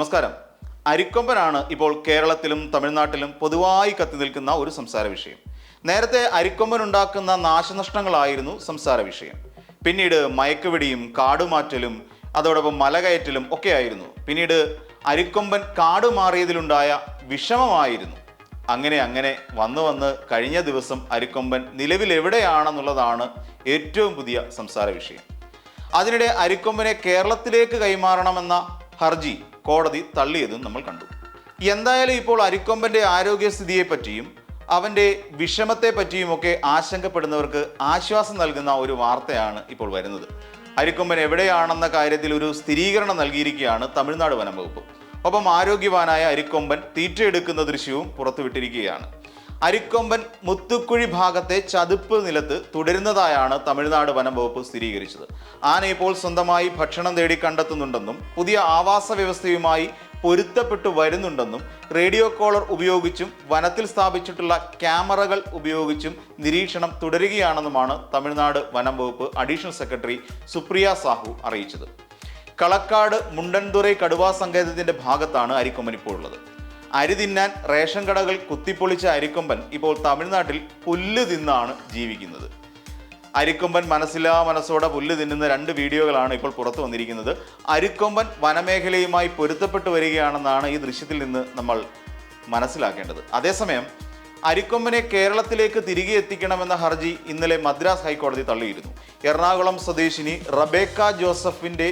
നമസ്കാരം. അരിക്കൊമ്പനാണ് ഇപ്പോൾ കേരളത്തിലും തമിഴ്നാട്ടിലും പൊതുവായി കത്തി നിൽക്കുന്ന ഒരു സംസാര വിഷയം. നേരത്തെ അരിക്കൊമ്പൻ ഉണ്ടാക്കുന്ന നാശനഷ്ടങ്ങളായിരുന്നു സംസാര വിഷയം. പിന്നീട് മയക്കുവെടിയും കാടുമാറ്റലും അതോടൊപ്പം മലകയറ്റലും ഒക്കെ ആയിരുന്നു. പിന്നീട് അരിക്കൊമ്പൻ കാട് മാറിയതിലുണ്ടായ വിഷമമായിരുന്നു. അങ്ങനെ അങ്ങനെ വന്ന് വന്ന് കഴിഞ്ഞ ദിവസം അരിക്കൊമ്പൻ നിലവിൽ എവിടെയാണെന്നുള്ളതാണ് ഏറ്റവും പുതിയ സംസാര വിഷയം. അതിനിടെ അരിക്കൊമ്പനെ കേരളത്തിലേക്ക് കൈമാറണമെന്ന ഹർജി കോടതി തള്ളിയതും നമ്മൾ കണ്ടു. എന്തായാലും ഇപ്പോൾ അരിക്കൊമ്പന്റെ ആരോഗ്യസ്ഥിതിയെപ്പറ്റിയും അവന്റെ വിഷമത്തെ പറ്റിയുമൊക്കെ ആശങ്കപ്പെടുന്നവർക്ക് ആശ്വാസം നൽകുന്ന ഒരു വാർത്തയാണ് ഇപ്പോൾ വരുന്നത്. അരിക്കൊമ്പൻ എവിടെയാണെന്ന കാര്യത്തിൽ ഒരു സ്ഥിരീകരണം നൽകിയിരിക്കുകയാണ് തമിഴ്നാട് വനം വകുപ്പ്. ഒപ്പം ആരോഗ്യവാനായ അരിക്കൊമ്പൻ തീറ്റയെടുക്കുന്ന ദൃശ്യവും പുറത്തുവിട്ടിരിക്കുകയാണ്. അരിക്കൊമ്പൻ മുത്തുക്കുഴി ഭാഗത്തെ ചതുപ്പ് നിലത്ത് തുടരുന്നതായാണ് തമിഴ്നാട് വനം വകുപ്പ് സ്ഥിരീകരിച്ചത്. ആന ഇപ്പോൾ സ്വന്തമായി ഭക്ഷണം തേടി കണ്ടെത്തുന്നുണ്ടെന്നും പുതിയ ആവാസ വ്യവസ്ഥയുമായി പൊരുത്തപ്പെട്ടു വരുന്നുണ്ടെന്നും റേഡിയോ കോളർ ഉപയോഗിച്ചും വനത്തിൽ സ്ഥാപിച്ചിട്ടുള്ള ക്യാമറകൾ ഉപയോഗിച്ചും നിരീക്ഷണം തുടരുകയാണെന്നുമാണ് തമിഴ്നാട് വനം വകുപ്പ് അഡീഷണൽ സെക്രട്ടറി സുപ്രിയ സാഹു അറിയിച്ചത്. കളക്കാട് മുണ്ടൻതുറൈ കടുവാ സങ്കേതത്തിന്റെ ഭാഗത്താണ് അരിക്കൊമ്പൻ ഇപ്പോൾ ഉള്ളത്. അരി തിന്നാൻ റേഷൻ കടകൾ കുത്തിപ്പൊളിച്ച അരിക്കൊമ്പൻ ഇപ്പോൾ തമിഴ്നാട്ടിൽ പുല്ല് തിന്നാണ് ജീവിക്കുന്നത്. അരിക്കൊമ്പൻ മനസ്സിലാ മനസ്സോടെ പുല്ല് തിന്നുന്ന രണ്ട് വീഡിയോകളാണ് ഇപ്പോൾ പുറത്തു വന്നിരിക്കുന്നത്. അരിക്കൊമ്പൻ വനമേഖലയുമായി പൊരുത്തപ്പെട്ടു വരികയാണെന്നാണ് ഈ ദൃശ്യത്തിൽ നിന്ന് നമ്മൾ മനസ്സിലാക്കേണ്ടത്. അതേസമയം അരിക്കൊമ്പനെ കേരളത്തിലേക്ക് തിരികെ എത്തിക്കണമെന്ന ഹർജി ഇന്നലെ മദ്രാസ് ഹൈക്കോടതി തള്ളിയിരുന്നു. എറണാകുളം സ്വദേശിനി റബേക്ക ജോസഫിന്റെ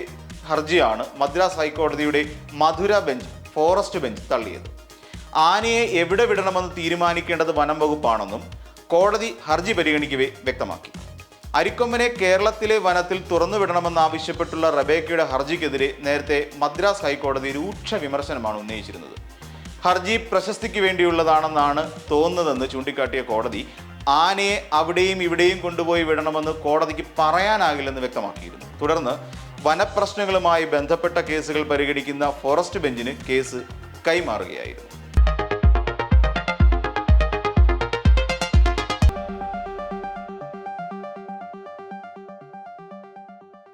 ഹർജിയാണ് മദ്രാസ് ഹൈക്കോടതിയുടെ മധുര ബെഞ്ച് ഫോറസ്റ്റ് ബെഞ്ച് തള്ളിയത്. ആനയെ എവിടെ വിടണമെന്ന് തീരുമാനിക്കേണ്ടത് വനം വകുപ്പാണെന്നും കോടതി ഹർജി പരിഗണിക്കവേ വ്യക്തമാക്കി. അരിക്കൊമ്പനെ കേരളത്തിലെ വനത്തിൽ തുറന്നുവിടണമെന്നാവശ്യപ്പെട്ടുള്ള റബേക്കയുടെ ഹർജിക്കെതിരെ നേരത്തെ മദ്രാസ് ഹൈക്കോടതി രൂക്ഷ വിമർശനമാണ് ഉന്നയിച്ചിരുന്നത്. ഹർജി പ്രശസ്തിക്ക് വേണ്ടിയുള്ളതാണെന്നാണ് തോന്നുന്നതെന്ന് ചൂണ്ടിക്കാട്ടിയ കോടതി ആനയെ അവിടെയും ഇവിടെയും കൊണ്ടുപോയി വിടണമെന്ന് കോടതിക്ക് പറയാനാകില്ലെന്ന് വ്യക്തമാക്കിയിരുന്നു. തുടർന്ന് വനപ്രശ്നങ്ങളുമായി ബന്ധപ്പെട്ട കേസുകൾ പരിഗണിക്കുന്ന ഫോറസ്റ്റ് ബെഞ്ചിന് കേസ് കൈമാറുകയായിരുന്നു.